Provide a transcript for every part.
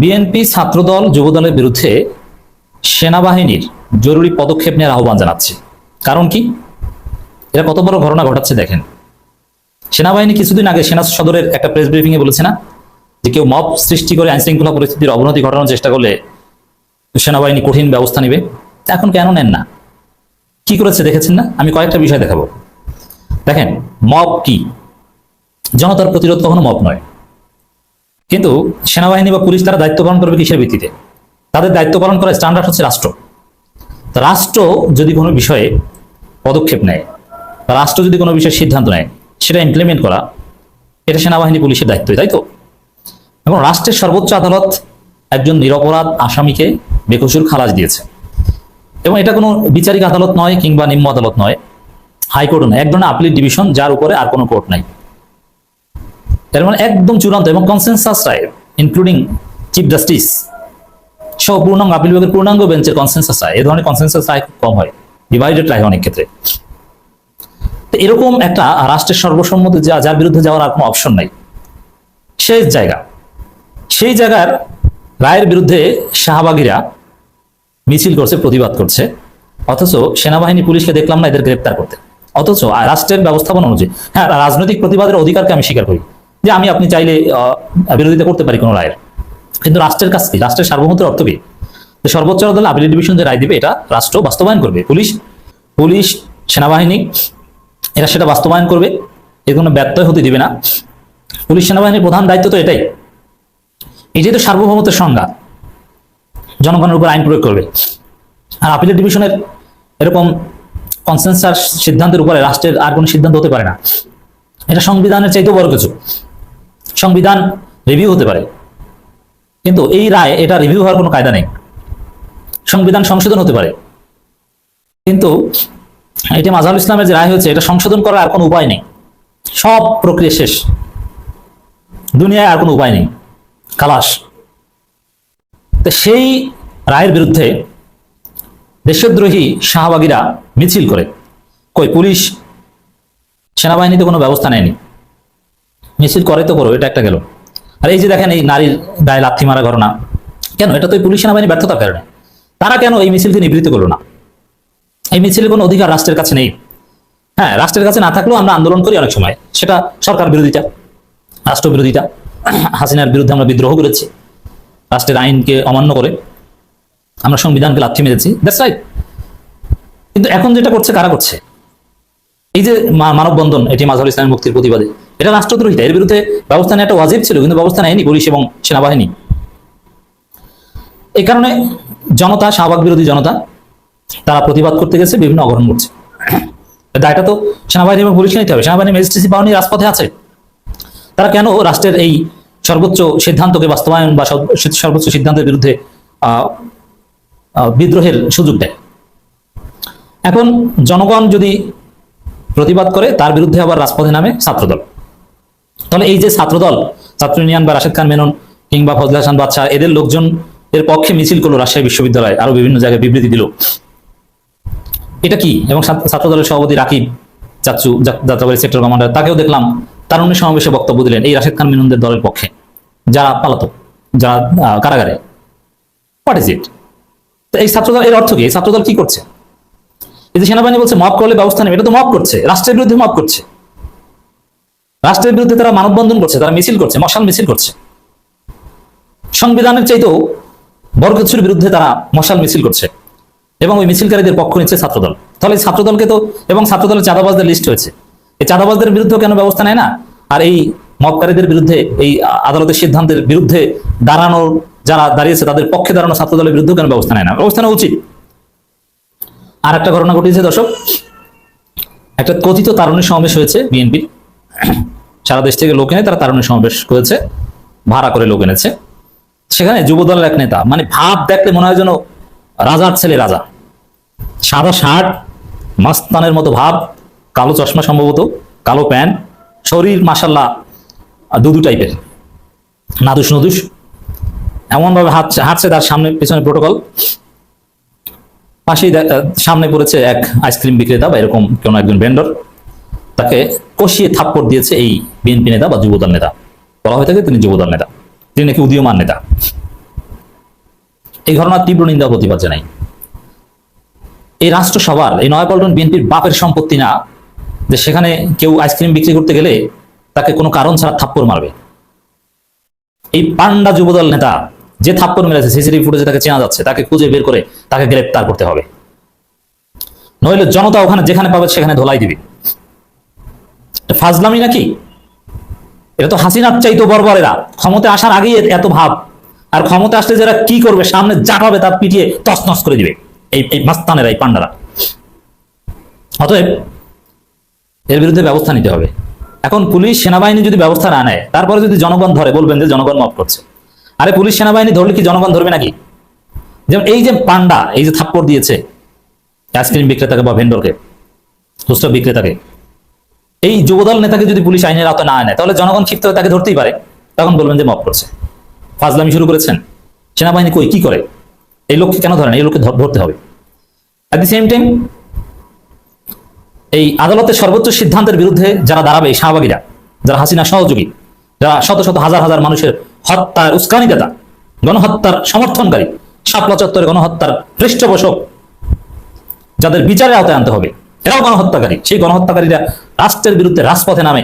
BNP ছাত্রদল যুবদলের বিরুদ্ধে সেনাবাহিনীর জরুরি পদক্ষেপ নেওয়ার আহ্বান জানাচ্ছে। কারণ কি? এরা কত বড় ঘটনা ঘটাচ্ছে দেখেন। সেনাবাহিনী কিছুদিন আগে সেনা সদরের একটা প্রেস ব্রিফিং এ বলেছে না? যে কেউ মব সৃষ্টি করে আইন শৃঙ্খলা পরিস্থিতির অবনতি ঘটানোর চেষ্টা করলে সেনাবাহিনী কঠিন ব্যবস্থা নেবে। এখন কেন নেন না? কি করেছে দেখেছেন না? আমি কয়েকটা বিষয় দেখাবো। দেখেন, মব কি? জনতার প্রতিরোধ কখনো মব নয়। কিন্তু সেনাবাহিনী বা পুলিশ তারা দায়িত্ব পালন করবে কিসের ভিত্তিতে? তাদের দায়িত্ব পালন করার স্ট্যান্ডার্ড হচ্ছে রাষ্ট্র। রাষ্ট্র যদি কোনো বিষয়ে পদক্ষেপ নেয়, বা রাষ্ট্র যদি কোনো বিষয়ে সিদ্ধান্ত নেয়, সেটা ইমপ্লিমেন্ট করা, এটা সেনাবাহিনী পুলিশের দায়িত্বই, তাই তো? এবং রাষ্ট্রের সর্বোচ্চ আদালত একজন নিরপরাধ আসামিকে বেকসুর খালাস দিয়েছে। এবং এটা কোনো বিচারিক আদালত নয় কিংবা নিম্ন আদালত নয় হাইকোর্ট নয়, এক ধরনের আপিল ডিভিশন যার উপরে আর কোনো কোর্ট নাই। এর মানে একদম চূড়ান্ত এবং কনসেনসাস রায় ইনক্লুডিং চিফ জাস্টিস সহ পূর্ণাঙ্গ আপিল বিভাগের পূর্ণাঙ্গ বেঞ্চের কনসেনসাস রায়। এ ধরনের কনসেনসাস রায় কম হয় ডিভাইডেড রায় অনেক ক্ষেত্রে। তো এরকম একটা রাষ্ট্রের সর্বসম্মত যা, যার বিরুদ্ধে যাওয়ার আর কোনো অপশন নাই। শেষ জায়গা। সেই জায়গার রায়ের বিরুদ্ধে শাহবাগীরা মিছিল করছে, প্রতিবাদ করছে। অথচ সেনাবাহিনী পুলিশকে দেখলাম না এদের গ্রেপ্তার করতে। অথচ রাষ্ট্রের ব্যবস্থাপনা অনুযায়ী হ্যাঁ রাজনৈতিক প্রতিবাদের অধিকারকে আমি স্বীকার করি। যে আমি আপনি চাইলে বিরোধিতা করতে পারি কোনো রায়ের। কিন্তু রাষ্ট্রের কাছ কি? রাষ্ট্রের সার্বভৌমত্বের অর্থ কি? সর্বোচ্চ আদালত আপিল ডিভিশন যে রায় দিবে, এটা রাষ্ট্র বাস্তবায়ন করবে। পুলিশ পুলিশ, সেনাবাহিনী, এরা সেটা বাস্তবায়ন করবে। এর কোনো ব্যত্যয় হতে দিবে না। পুলিশ, সেনাবাহিনীর প্রধান দায়িত্ব তো এটাই। এই যেহেতু সার্বভৌমত্বের সংজ্ঞা। জনগণের উপর আইন প্রয়োগ করবে। আর আপিলের ডিভিশনের এরকম কনসেন্সাস সিদ্ধান্তের উপরে রাষ্ট্রের আর কোনো সিদ্ধান্ত হতে পারে না। এটা সংবিধানের চাইতেও বড় কিছু। সংবিধান রিভিউ হতে পারে। কিন্তু এই রায়, এটা রিভিউ হওয়ার কোনো কায়দা নেই। সংবিধান সংশোধন হতে পারে। কিন্তু এটা মাজাহুল ইসলামের যে রায় হয়েছে, এটা সংশোধন করার আর কোনো উপায় নেই। সব প্রক্রিয়া শেষ। দুনিয়ায় আর কোনো উপায় নেই। খালাস। তো সেই রায়ের বিরুদ্ধে দেশদ্রোহী শাহবাগীরা মিছিল করে। কই, পুলিশ, সেনাবাহিনীতে কোনো ব্যবস্থা নেয়নি। মিছিল করে তো করো এটা একটা গেল। আর এই যে দেখেন, এই নারীর গায়ে লাথি মারা ঘটনা, কেন? এটা তো পুলিশ সেনাবাহিনী ব্যর্থতার কারণে। তারা কেন এই মিছিলকে নিবৃত্ত করল না? এই মিছিলের কোনো অধিকার রাষ্ট্রের কাছে নেই। হ্যাঁ রাষ্ট্রের কাছে না থাকলেও আমরা আন্দোলন করি অনেক সময়। সেটা সরকার বিরোধিতা, রাষ্ট্র বিরোধিতা, হাসিনার বিরুদ্ধে আমরা বিদ্রোহ করেছি। রাষ্ট্রের আইনকে অমান্য করে আমরা সংবিধানকে লাথি মেরেছি। দ্যাটস রাইট কিন্তু এখন যেটা করছে, কারা করছে? এই যে মানববন্ধন, এটি মাঝার ইসলামের মুক্তির প্রতিবাদে। এটা রাষ্ট্রদ্রোহিতা এর বিরুদ্ধে ব্যবস্থা নেওয়া একটা ওয়াজিব ছিল, কিন্তু ব্যবস্থা নেয়নি পুলিশ এবং সেনাবাহিনী। এই কারণে জনতা, শাহবাগ বিরোধী জনতা, তারা প্রতিবাদ করতে গেছে, বিভিন্ন অঘটন ঘটছে। দায়টা তো সেনাবাহিনী এবং পুলিশকে নিতে হবে। সেনাবাহিনী ম্যাজিস্ট্রেসি নিয়ে রাজপথে আছে। তারা কেন রাষ্ট্রের এই সর্বোচ্চ সিদ্ধান্তকে বাস্তবায়ন বা সর্বোচ্চ সিদ্ধান্তের বিরুদ্ধে বিদ্রোহের সুযোগ দেয়? এখন জনগণ যদি প্রতিবাদ করে, তার বিরুদ্ধে আবার রাজপথে নামে ছাত্রদল। তাহলে এই যে ছাত্রদল, ছাত্র ইউনিয়ন বা রাশেদ খান, মেনন কিংবা ফজল হাসান বাদশাহ, এদের লোকজন এর পক্ষে মিছিল করল রাজশাহী বিশ্ববিদ্যালয়, আরও বিভিন্ন জায়গায় বিবৃতি দিল। এটা কি? এবং ছাত্র- দলের সভাপতি রাকিব চাচু যাত্রাবাড়ি সেক্টর কমান্ডার, তাকেও দেখলাম তারুণ্য সমাবেশে বক্তব্য দিলেন এই রাশেদ খান, মেননদের দলের পক্ষে। যারা পালাতক, যারা কারাগারে। হোয়াট ইজ ইট এই ছাত্রদল, এর অর্থ কি? এই ছাত্রদল কি করছে? এই যে সেনাবাহিনী বলছে, মব করলে ব্যবস্থা নেবে। এটা তো মব করছে, রাষ্ট্রের বিরুদ্ধে মব করছে। রাষ্ট্রের বিরুদ্ধে তারা মানববন্ধন করছে, তারা মিছিল করছে, মশাল মিছিল করছে। সংবিধানের চাইতেও বড় বিরুদ্ধে তারা মশাল মিছিল করছে এবং ওই মিছিলকারীদের পক্ষ নিচ্ছে ছাত্রদল। তাহলে ছাত্রদলকে তো এবং ছাত্রদলের চাঁদাবাজদের লিস্ট হয়েছে। এই চাঁদাবাজদের বিরুদ্ধে কেন ব্যবস্থা নেয় না? আর এই মবকারীদের বিরুদ্ধে, এই আদালতের সিদ্ধান্তের বিরুদ্ধে দাঁড়ানোর যারা দাঁড়িয়েছে, তাদের পক্ষে দাঁড়ানো ছাত্রদলের বিরুদ্ধে কেন ব্যবস্থা নেয় না? ব্যবস্থা নেওয়া উচিত। আর একটা ঘটনা ঘটেছে, দর্শক। একটা কথিত তারুণী সমাবেশ হয়েছে বিএনপির। সারা দেশ থেকে লোক এনে তারা তারুণী সমাবেশ করেছে, ভাড়া করে লোক এনেছে। সেখানে যুবদলের এক নেতা মানে ভাব দেখলে মনে হয় যেন রাজার ছেলে রাজা। সাদা শার্ট, মাস্তানের মতো ভাব, কালো চশমা সম্ভবত, কালো প্যান্ট, শরীর মাসাল্লাহ দুদু টাইপের। নাদুস নদুস। এমনভাবে হাঁটছে হাঁটছে তার সামনে, পিছনে প্রোটোকল পাশেই সামনে পড়েছে এক আইসক্রিম বিক্রেতা বা এরকম কোনো একজন ভেন্ডর তাকে কষিয়ে থাপ্পড় দিয়েছে এই বিএনপি নেতা বা যুবদল নেতা। বলা হয়ে থাকে তিনি যুবদল নেতা। তিনি নাকি উদীয়মান নেতা। এই ঘটনার তীব্র নিন্দা প্রতিবাদ জানাই। এই রাষ্ট্রসভার, এই নয়াপল্টন বিএনপির বাপের সম্পত্তি না, যে সেখানে কেউ আইসক্রিম বিক্রি করতে গেলে তাকে কোনো কারণ ছাড়া থাপ্পড় মারবে। এই পান্ডা যুবদল নেতা যে থাপ্পড় মেরেছে, সিসিটিভি ফুটেজে তাকে চেনা যাচ্ছে, তাকে খুঁজে বের করে তাকে গ্রেপ্তার করতে হবে। নইলে জনতা ওখানে যেখানে পাবে সেখানে ধোলাই দিবে। ফাজলামি নাকি? এটা তো হাসিনার চাইতো বর্বরেরা। ক্ষমতা আসার আগেই এত ভাব। আর ক্ষমতা আসলে যারা কি করবে, সামনে যা পাবে তা পিটিয়ে তছনছ করে দিবে। এই এই মাস্তানেরা, এই পান্ডারা অতএব এর বিরুদ্ধে ব্যবস্থা নিতে হবে। এখন পুলিশ সেনাবাহিনী যদি ব্যবস্থা না নেয়, তারপরে যদি জনগণ ধরে, বলবেন যে জনগণ মাফ করছে। আরে পুলিশ সেনাবাহিনী ধরলে কি জনগণ ধরবে নাকি? যেমন এই যে পান্ডা এই যে থাপ্পড় দিয়েছে, আইসক্রিম বিক্রেতাকে বা ভেন্ডরকে, খুচরা বিক্রেতাকে এই যুবদল নেতাকে যদি পুলিশ আইনের আওতায় না আনে, তাহলে জনগণ ক্ষিপ্ত হয়ে তাকে ধরতেই পারে। তখন বলবেন যে মাফ করছে ফাজলামি শুরু করেছেন। সেনাবাহিনী কই, কি করে? এই লোককে কেন ধরেন? এই লোককে ধরতে হবে। অ্যাট দি সেম টাইম এই আদালতের সর্বোচ্চ সিদ্ধান্তের বিরুদ্ধে যারা দাঁড়াবে শাহবাগীরা, যারা হাসিনা সহযোগী, যারা শত শত হাজার হাজার মানুষের হত্যার উস্কানি উস্কানিদাতা, গণহত্যার সমর্থনকারী, শাপলা চত্বরে গণহত্যার পৃষ্ঠপোষক, যাদের বিচারের আওতায় আনতে হবে এরাও গণহত্যাকারী। সেই গণহত্যাকারীরা রাষ্ট্রের বিরুদ্ধে রাজপথে নামে,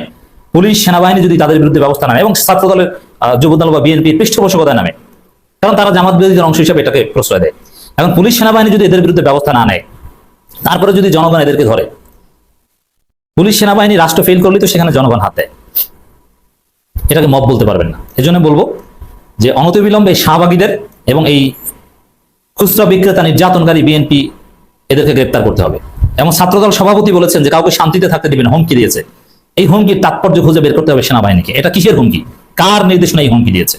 পুলিশ, সেনাবাহিনী যদি তাদের বিরুদ্ধে ব্যবস্থা নেয় এবং ছাত্রদলের যুবদল বা বিএনপির পৃষ্ঠপোষকতায় নামে, কারণ তারা জামাত বিরোধীদের অংশ হিসেবে এটাকে প্রশ্রয় দেয়। এখন পুলিশ, সেনাবাহিনী যদি এদের বিরুদ্ধে ব্যবস্থা না নেয়, তারপরে যদি জনগণ এদেরকে ধরে, পুলিশ, সেনাবাহিনী রাষ্ট্র ফেল করলে তো সেখানে জনগণ হাতে এটাকে মব বলতে পারবেন না। এজন্য বলব যে অনতিবিলম্বে এই শাহবাগীদের এবং এই খুচরা বিক্রেতা নির্যাতনকারী বিএনপি এদেরকে গ্রেপ্তার করতে হবে। এবং ছাত্রদল সভাপতি বলেছেন যে কাউকে শান্তিতে থাকতে দিবেন, হুমকি দিয়েছে। এই হুমকির তাৎপর্য খুঁজে বের করতে হবে সেনাবাহিনীকে। এটা কিসের হুমকি? কার নির্দেশনা এই হুমকি দিয়েছে?